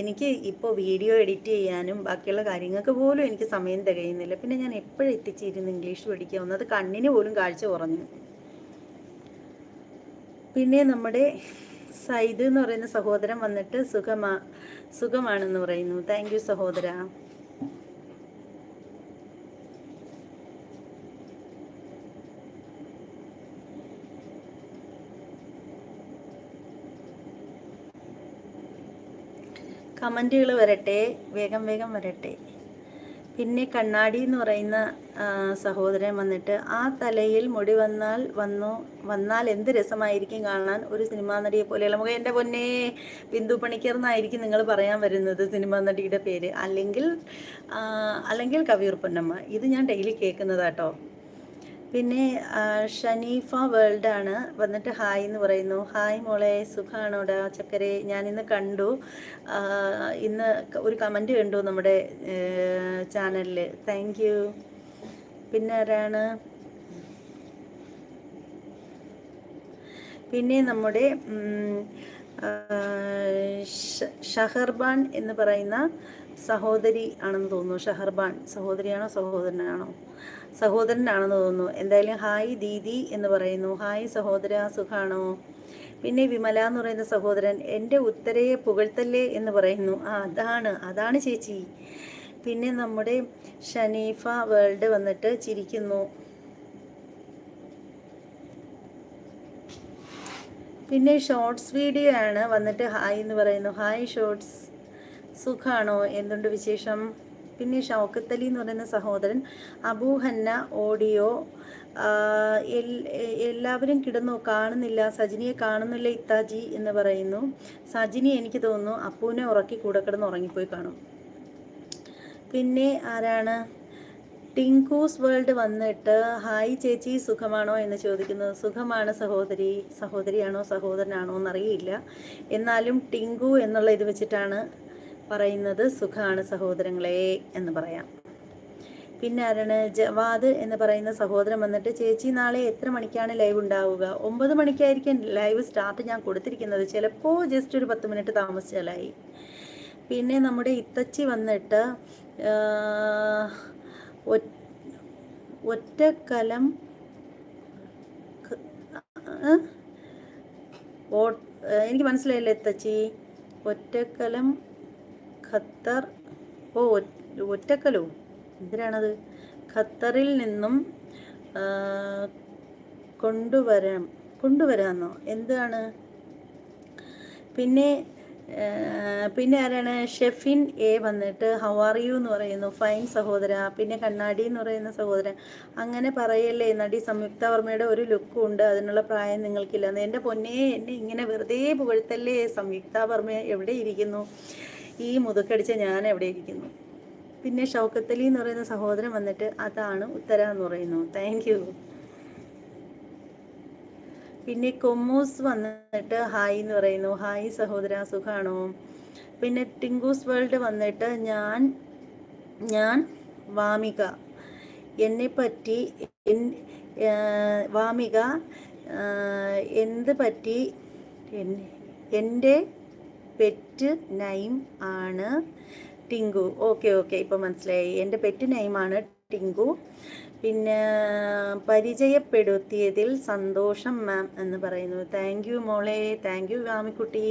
എനിക്ക് ഇപ്പോൾ video edit ചെയ്യാനും ബാക്കിയുള്ള കാര്യങ്ങൾക്ക് പോലും എനിക്ക് സമയം തികയുന്നില്ല. പിന്നെ ഞാൻ എപ്പോഴും എത്തിച്ചിരുന്ന് ഇംഗ്ലീഷ് പഠിക്കുക ഒന്നത് കണ്ണിന് പോലും കാഴ്ച കുറഞ്ഞു. പിന്നെ നമ്മുടെ സൈദ് എന്ന് പറയുന്ന സഹോദരൻ വന്നിട്ട് സുഖമാ സുഖമാണെന്ന് പറയുന്നു. താങ്ക് യു സഹോദര. കമന്റുകൾ വരട്ടെ വേഗം വേഗം വരട്ടെ. പിന്നെ കണ്ണാടി എന്ന് പറയുന്ന സഹോദരൻ വന്നിട്ട് ആ തലയിൽ മുടി വന്നാൽ വന്നു വന്നാൽ എന്ത് രസമായിരിക്കും കാണാൻ? ഒരു സിനിമാ നടിയെ പോലെയുള്ള നമുക്ക് എന്റെ പൊന്നേ ബിന്ദു പണിക്കർ എന്നായിരിക്കും നിങ്ങൾ പറയാൻ വരുന്നത് സിനിമാ നടിയുടെ പേര്. അല്ലെങ്കിൽ അല്ലെങ്കിൽ കവിയൂർ പൊന്നമ്മ. ഇത് ഞാൻ ഡെയിലി കേൾക്കുന്നതാട്ടോ. പിന്നെ ഷനീഫ വേൾഡ് ആണ്. വന്നിട്ട് ഹായ് എന്ന് പറയുന്നു. ഹായ് മോളെ സുഖാണോടാ ചക്കരെ? ഞാനിന്ന് കണ്ടു. ഇന്ന് ഒരു കമന്റ് കണ്ടു നമ്മുടെ ചാനലിൽ താങ്ക് യു പിന്നെ ആരാണ്? പിന്നെ നമ്മുടെ ഷഹർബാൻ എന്ന് പറയുന്ന സഹോദരി ആണെന്ന് തോന്നുന്നു. ഷഹർബാൻ സഹോദരിയാണോ സഹോദരനാണോ? സഹോദരനാണെന്ന് തോന്നുന്നു. എന്തായാലും ഹായ് ദീദി എന്ന് പറയുന്നു. ഹായ് സഹോദര സുഖാണോ? പിന്നെ വിമല എന്ന് പറയുന്ന സഹോദരൻ എന്റെ ഉത്തരയെ പുകഴ്ത്തല്ലേ എന്ന് പറയുന്നു. ആ അതാണ് അതാണ് ചേച്ചി. പിന്നെ നമ്മുടെ ഷനീഫ വേൾഡ് വന്നിട്ട് ചിരിക്കുന്നു. പിന്നെ ഷോർട്സ് വീഡിയോ ആണ് വന്നിട്ട് ഹായ് എന്ന് പറയുന്നു. ഹായ് ഷോർട്സ് സുഖാണോ? എന്തുണ്ട് വിശേഷം? പിന്നെ ഷൗക്കത്തലി എന്ന് പറയുന്ന സഹോദരൻ അബൂഹന്ന ഓഡിയോ എല്ലാവരും കിടന്നു? കാണുന്നില്ല. സജിനിയെ കാണുന്നില്ല ഇത്താജി എന്ന് പറയുന്നു. സജിനി എനിക്ക് തോന്നുന്നു അപ്പൂനെ ഉറക്കി കൂടെ കിടന്ന് ഉറങ്ങിപ്പോയി കാണും. പിന്നെ ആരാണ്? ടിങ്കൂസ് വേൾഡ് വന്നിട്ട് ഹായ് ചേച്ചി സുഖമാണോ? എന്ന് ചോദിക്കുന്നത് സുഖമാണ് സഹോദരി സഹോദരിയാണോ സഹോദരനാണോ എന്നറിയില്ല. എന്നാലും ടിങ്കു എന്നുള്ള ഇത് വെച്ചിട്ടാണ് പറയുന്നത്. സുഖമാണ് സഹോദരങ്ങളെ എന്ന് പറയാം. പിന്നെ ആരാണ്? ജവാദ് എന്ന് പറയുന്ന സഹോദരൻ വന്നിട്ട് ചേച്ചി നാളെ എത്ര മണിക്കാണ് ലൈവ് ഉണ്ടാവുക? ഒമ്പത് മണിക്കായിരിക്കും ലൈവ് സ്റ്റാർട്ട് ഞാൻ കൊടുത്തിരിക്കുന്നത്. ചിലപ്പോൾ ജസ്റ്റ് ഒരു പത്ത് മിനിറ്റ് താമസിച്ചാലായി. പിന്നെ നമ്മുടെ ഇത്തച്ചി വന്നിട്ട് ഒറ്റക്കലം കലം എനിക്ക് മനസ്സിലായില്ല തച്ചി? ഒറ്റക്കലം ഖത്തർ ഓ ഒറ്റക്കലോ? എന്തിനാണത്? ഖത്തറിൽ നിന്നും കൊണ്ടുവരാം കൊണ്ടുവരാമെന്നോ എന്താണ്? പിന്നെ പിന്നെ ആരാണ്? ഷെഫിൻ എ വന്നിട്ട് ഹൗ ആർ യു എന്ന് പറയുന്നു. ഫൈൻ സഹോദര. പിന്നെ കണ്ണാടി എന്ന് പറയുന്ന സഹോദരൻ. അങ്ങനെ പറയല്ലേ നടി സംയുക്ത വർമ്മയുടെ ഒരു ലുക്കും ഉണ്ട് അതിനുള്ള പ്രായം നിങ്ങൾക്കില്ല എന്റെ പൊന്നെ എന്നെ ഇങ്ങനെ വെറുതെ പുകഴ്ത്തല്ലേ? സംയുക്ത വർമ്മ എവിടെ ഇരിക്കുന്നു? ഈ മുതുക്കടിച്ച ഞാൻ എവിടെ ഇരിക്കുന്നു? പിന്നെ ഷൗക്കത്തലി എന്ന് പറയുന്ന സഹോദരൻ വന്നിട്ട് അതാണ് ഉത്തര എന്ന് പറയുന്നു. താങ്ക് പിന്നെ കൊമ്മൂസ് വന്നിട്ട് ഹായ് എന്ന് പറയുന്നു. ഹായ് സഹോദര സുഖാണോ? പിന്നെ ടിങ്കൂസ് വേൾഡ് വന്നിട്ട് ഞാൻ ഞാൻ വാമിക. എന്നെ പറ്റി വാമിക എന്ത് പറ്റി? എൻ- എന്റെ പെറ്റ് നൈം ആണ് ടിങ്കു. ഓക്കെ ഓക്കെ ഇപ്പം മനസ്സിലായി. എന്റെ പെറ്റ് നൈമാണ് ടിങ്കു. പിന്നെ പരിചയപ്പെടുത്തിയതിൽ സന്തോഷം മാം എന്ന് പറയുന്നു. താങ്ക് യു മോളെ. താങ്ക് യു വാമിക്കുട്ടി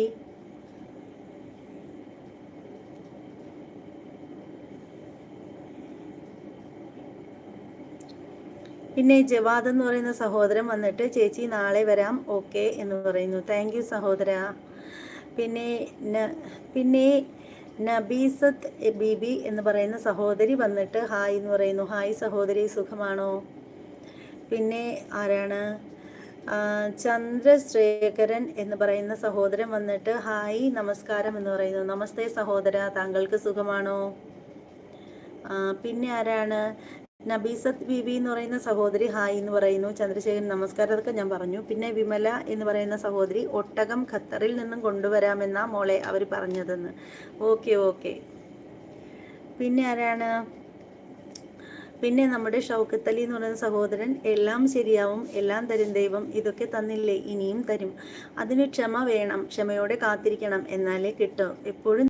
പിന്നെ ജവാദ് എന്ന് പറയുന്ന സഹോദരൻ വന്നിട്ട് ചേച്ചി നാളെ വരാം. ഓക്കെ എന്ന് പറയുന്നു. താങ്ക് യു സഹോദര. പിന്നെ പിന്നെ നബീസത്ത് ബീബി എന്ന് പറയുന്ന സഹോദരി വന്നിട്ട് ഹായ് എന്ന് പറയുന്നു. ഹായ് സഹോദരി സുഖമാണോ? പിന്നെ ആരാണ്? ചന്ദ്രശേഖരൻ എന്ന് പറയുന്ന സഹോദരൻ വന്നിട്ട് ഹായ് നമസ്കാരം എന്ന് പറയുന്നു. നമസ്തേ സഹോദര താങ്കൾക്ക് സുഖമാണോ? പിന്നെ ആരാണ്? നബീസത്ത് ബിബി എന്ന് പറയുന്ന സഹോദരി ഹായ് എന്ന് പറയുന്നു. ചന്ദ്രശേഖരൻ നമസ്കാരം. അതൊക്കെ ഞാൻ പറഞ്ഞു. പിന്നെ വിമല എന്ന് പറയുന്ന സഹോദരി ഒട്ടകം ഖത്തറിൽ നിന്നും കൊണ്ടുവരാമെന്നാ മോളെ അവർ പറഞ്ഞതെന്ന്. Okay okay. പിന്നെ ആരാണ്? പിന്നെ നമ്മുടെ ഷൗക്കത്ത് അലി എന്ന് പറയുന്ന സഹോദരൻ എല്ലാം ശരിയാവും എല്ലാം തരും ദൈവം ഇതൊക്കെ തന്നില്ലേ ഇനിയും തരും. അതിന് ക്ഷമ വേണം ക്ഷമയോടെ കാത്തിരിക്കണം എന്നാലേ കിട്ടും. എപ്പോഴും